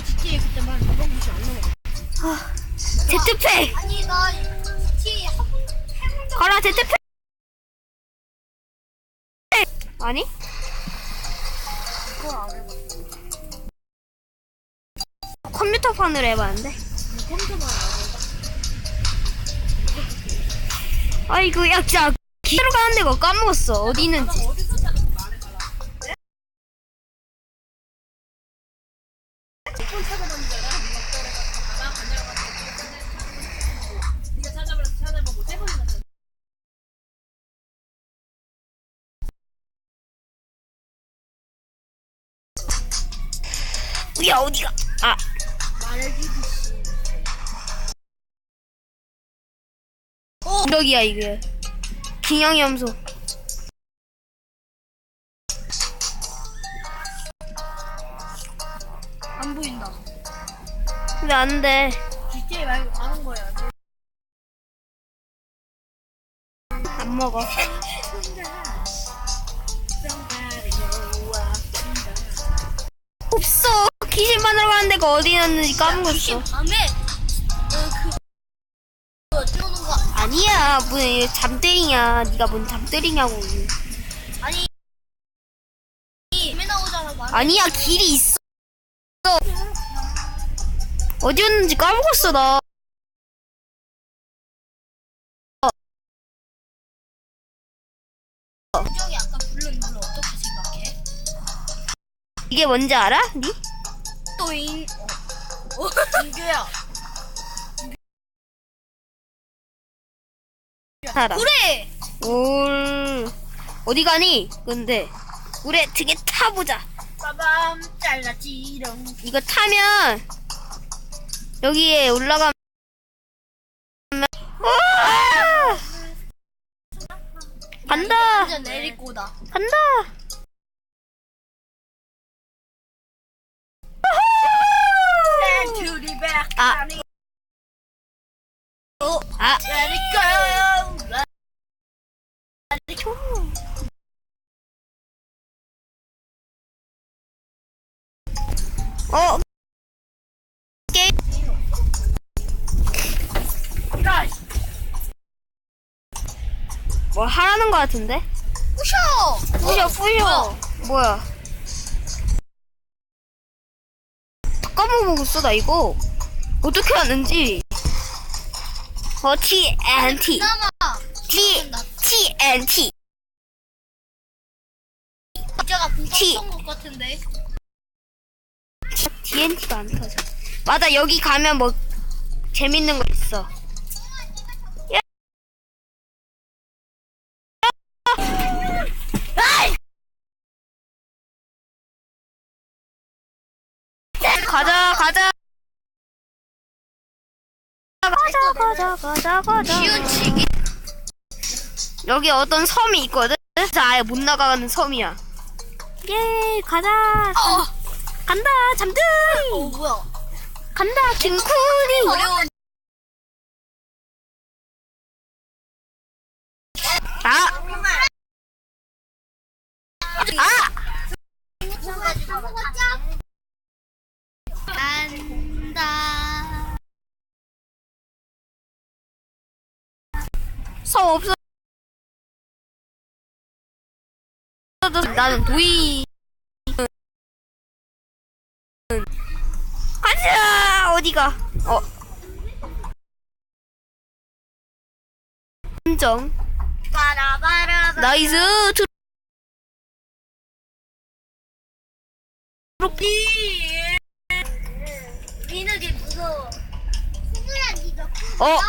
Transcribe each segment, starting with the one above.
너 GTA 그때 만 200씩 안 넘어. 제트팩 아니 나 GTA 한번 가라 제트팩 아니? 그걸 안 해봤어. 컴퓨터판으로 해봤는데. 컴퓨터만 안 아이고 야 진짜 기대로 가는 데가 까먹었어. 어디 있는지 어디야 어디가? 아. 어? 공격이야 이게. 균형이 염소. 안 보인다. 근데 안돼? GTA 말고 다른 거야. 안 먹어. 90 받으러 가는 데가 어디였는지 까먹었어. 밤에 그거 아니야, 뭐잠 때리냐? 네가 뭔잠 때리냐고. 아니, 밤에 나오잖아. 아니야, 길이 있어. 어디였는지 까먹었어 나. 이게 뭔지 알아? 니? 또잉 어. 인규야. 알아. 그래 올 어디 가니? 근데 우리 등에 타보자. 빠밤 잘라지롱 이거 타면 여기에 올라가면 우와! 간다! 완전 내리꼬다. 간다 어? 게임 뭐 하라는 거 같은데? 부셔! 부셔 부셔. 뭐야? 까먹고 있어 나 이거? 어떻게 하는지? 어 TNT T. TNT 진짜가 T. 궁금한 것 같은데 TNT가 안 터져. 맞아 여기 가면 뭐 재밌는 거 있어. 야. 가자 가자. 가자 가자 가자 가자. 기운치기. 여기 어떤 섬이 있거든? 아예 못 나가는 섬이야. 예 가자. 어, 간다 잠들! 어 뭐야? 간다 김쿠리! 어려운 아! 아! 간다. 섬 없어. 나는 도이 어디가? 어. 함정. 나이스 두 비는 무서워. 승우야 니가 어?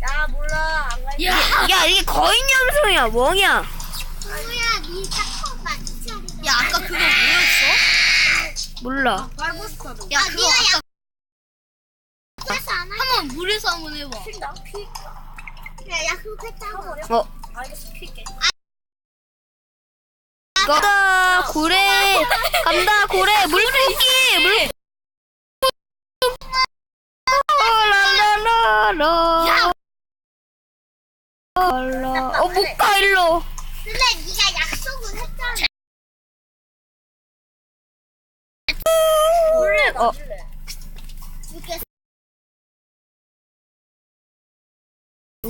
나 몰라. 안 갈게. 야, 야 이게 거인 염소야 멍이야. 승우야 니딱 맞춰 야 아까 그거 뭐였어? 몰라. 발버스타도 야 그거 아까 물에서 한번 해봐. 야, 야 했다 어. 알겠어 필게. 간다 고래. 간다 고래. 물고기 물 라라라라. 야! 어못 가 일로. 근데 네가 약속을 했잖아. 어. 줄래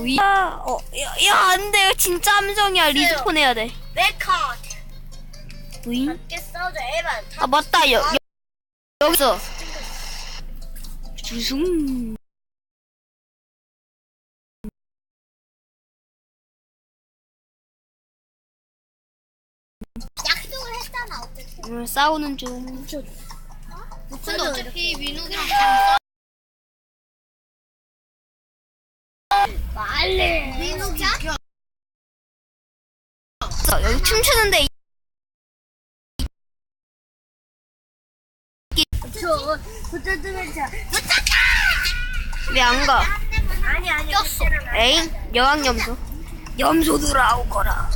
위. 아, 어, 야, 야, 안 돼. 진짜 함정이야. 리스폰 해야 돼. 레카드. 위. 싸우자 에반. 아, 맞다. 여, 여, 여기서. 주승. 약속을 했잖아 어쨌든. 오늘 싸우는 중. 근데 어차피 민욱이랑 민욱이야? 자, 여기 춤추는데 이- 저 어쨌든 자. 왜 안 가? 아니 아니. 꼈어. 에잉? 여왕 염소. 염소들아 오거라.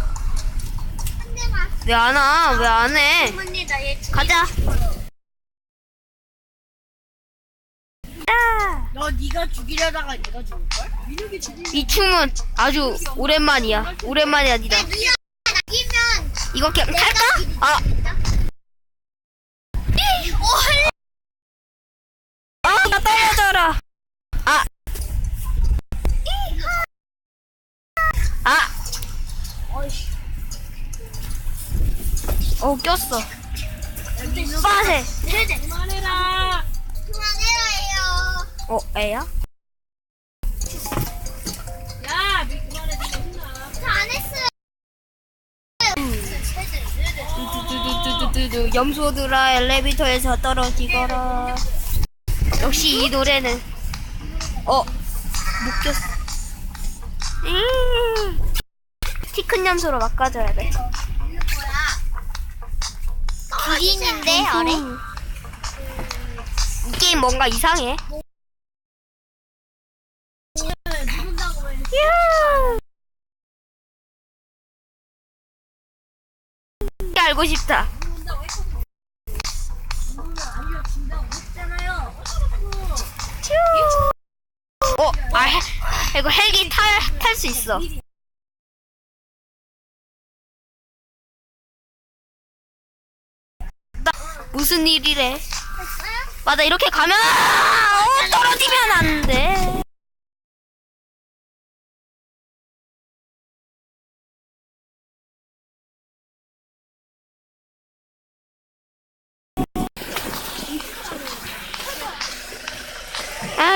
왜 안 와? 왜 안 해? 가자. 네가 죽이려다가 네가 죽을 걸? 민욱이 죽이. 이 춤은 아주 오랜만이야. 오랜만이 아니다. 네가 나기면 이거 그냥 탈까? 아, 아, 나 떨어져라. 아, 아, 어 꼈어. 빠세. 그만해라. 그만해라요. 어, 애야? 야, 미 그만해. 네 혼나. 저안 했어요. 두두두두두두 염소들아 엘리베이터에서 떨어지거라. 역시 이 노래는 어 묶였어. 음. 키큰 염소로 바꿔줘야 돼. 기린인데 아래? 음. 이 게임 뭔가 이상해. 알고 싶다. 어, 아, 헬- 이거 헬기 탈, 탈 수 있어. 나, 무슨 일이래? 맞아, 이렇게 가면, 어, 떨어지면 안 돼.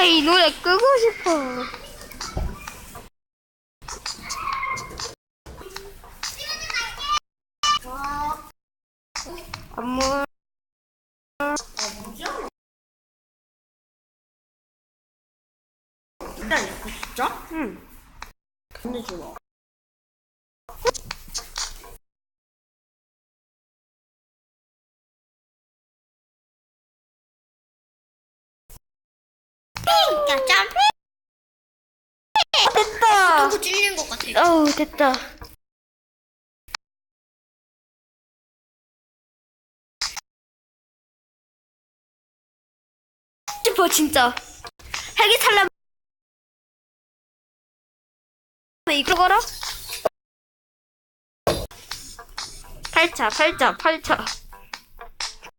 이 노래 끄고 싶어. 안물. 진짜냐? 진짜? 응. 근데 좋아. 누구 찔린 것 같아. 어우, 됐다. 싶어, 진짜. 헬기 탈라면 이끌어라? 팔차, 팔차, 팔차.